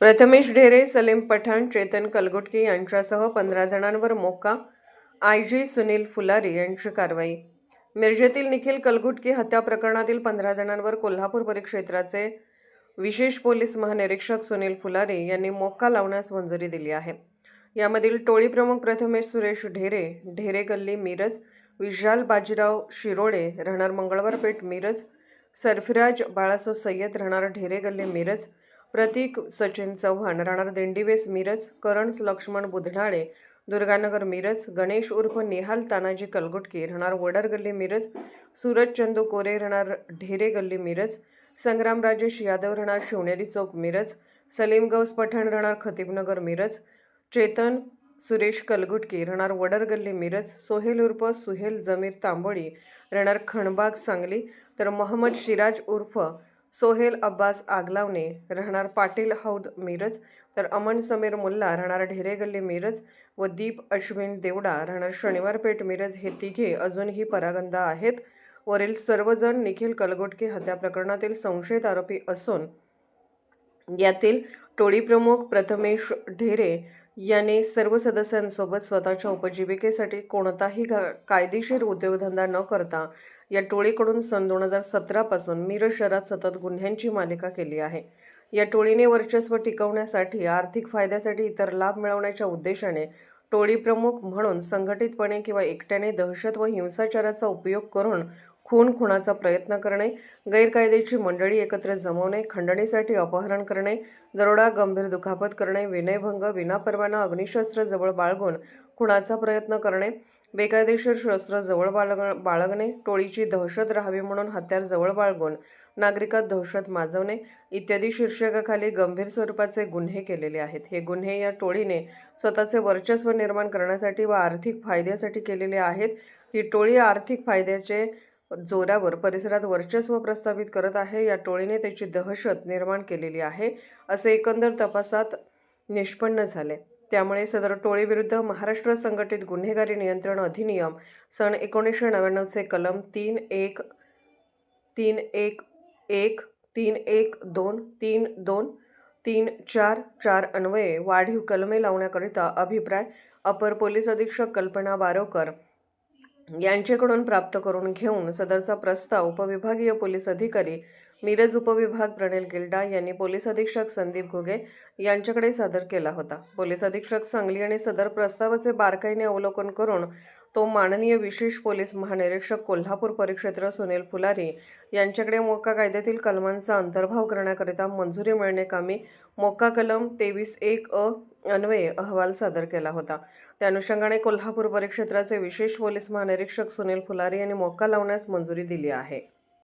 प्रथमेश ढेरे सलीम पठाण चेतन कलगुटकी यांच्यासह पंधरा जणांवर मोक्का आय जी सुनील फुलारी यांची कारवाई. मिरजेतील निखिल कलगुटकी हत्या प्रकरणातील पंधरा जणांवर कोल्हापूर परिक्षेत्राचे विशेष पोलीस महानिरीक्षक सुनील फुलारी यांनी मोक्का लावण्यास मंजुरी दिली आहे. यामधील टोळी प्रमुख प्रथमेश सुरेश ढेरे ढेरे गल्ली मिरज विशाल बाजीराव शिरोडे राहणार मंगळवार पेठ मिरज सरफिराज बाळासो सय्यद राहणार ढेरे गल्ली मिरज प्रतीक सचिन चव्हाण राहणार दिंडीवेस मिरज करण लक्ष्मण बुधनाळे दुर्गानगर मिरज गणेश उर्फ निहाल तानाजी कलगुटकी राहणार वडर गल्ली मिरज सूरज चंदू कोरे राहणार ढेरे गल्ली मिरज संग्राम राजेश यादव राहणार शिवनेरी चौक मिरज सलीम गौस पठाण राहणार खतीबनगर मिरज चेतन सुरेश कलगुटकी राहणार वडर गल्ली मिरज सोहेल उर्फ सुहेल जमीर तांबोळी राहणार खणबाग सांगली तर मोहम्मद शिराज उर्फ सोहेल अब्बास आगलावणे राहणार पाटील हौद मिरज तर अमन समीर मुल्ला राहणार ढेरे गल्ली मिरज व दीप अश्विन देवडा राहणार शनिवार पेठ मिरज हे तिघे अजूनही परागंदा आहेत. वरील सर्वजण निखिल कलगोटके हत्या प्रकरणातील संशयित आरोपी असून यातील टोळी प्रमुख प्रथमेश ढेरे याने सर्व सदस्यांसोबत स्वतःच्या उपजीविकेसाठी कोणताही कायदेशीर उद्योगधंदा न करता या टोळीकडून सन दोन हजार सतरापासून मिरज शहरात सतत गुन्ह्यांची मालिका केली आहे. या टोळीने वर्चस्व टिकवण्यासाठी आर्थिक फायद्यासाठी इतर लाभ मिळवण्याच्या उद्देशाने टोळी प्रमुख म्हणून संघटितपणे किंवा एकट्याने दहशत व हिंसाचाराचा उपयोग करून खून खुणाचा प्रयत्न करणे गैरकायदेची मंडळी एकत्र जमवणे खंडणीसाठी अपहरण करणे दरोडा गंभीर दुखापत करणे विनयभंग विनापरवाना अग्निशस्त्र जवळ बाळगून खुणाचा प्रयत्न करणे बेकायदेशीर शस्त्र जवळ बाळग बाळगणे टोळीची दहशत राहावी म्हणून हत्यार जवळ बाळगून नागरिकात दहशत माजवणे इत्यादी शीर्षकाखाली गंभीर स्वरूपाचे गुन्हे केलेले आहेत. हे गुन्हे या टोळीने स्वतःचे वर्चस्व निर्माण करण्यासाठी व आर्थिक फायद्यासाठी केलेले आहेत. ही टोळी आर्थिक फायद्याचे जोरावर परिसरात वर्चस्व प्रस्थापित करत आहे. या टोळीने त्याची दहशत निर्माण केलेली आहे. असे एकंदर तपासात निष्पन्न झाले. त्यामुळे सदर टोळीविरुद्ध महाराष्ट्र संघटित गुन्हेगारी नियंत्रण अधिनियम सन एकोणीसशे नव्याण्णवचे कलम तीन एक तीन एक एक तीन एक दोन तीन दोन तीन चार चार अन्वये वाढीव कलमे लावण्याकरिता अभिप्राय अपर पोलीस अधीक्षक कल्पना बारोकर यांच्याकडून प्राप्त करून घेऊन सदरचा प्रस्ताव उपविभागीय पोलीस अधिकारी मिरज उपविभाग प्रणिल गिल्डा यांनी पोलीस अधीक्षक संदीप घुगे यांच्याकडे सादर केला होता. पोलीस अधीक्षक सांगली आणि सदर प्रस्तावाचे बारकाईने अवलोकन करून तो माननीय विशेष पोलीस महानिरीक्षक कोल्हापूर परिक्षेत्र सुनील फुलारी यांच्याकडे मोक्का कायद्यातील कलमांचा अंतर्भाव करण्याकरिता मंजुरी मिळणे कामी मोक्का कलम तेवीस एक अ अन्वये अहवाल सादर केला होता. त्या अनुषंगाने कोल्हापूर परिक्षेत्राचे विशेष पोलीस महानिरीक्षक सुनील फुलारी यांनी मोक्का लावण्यास मंजुरी दिली आहे.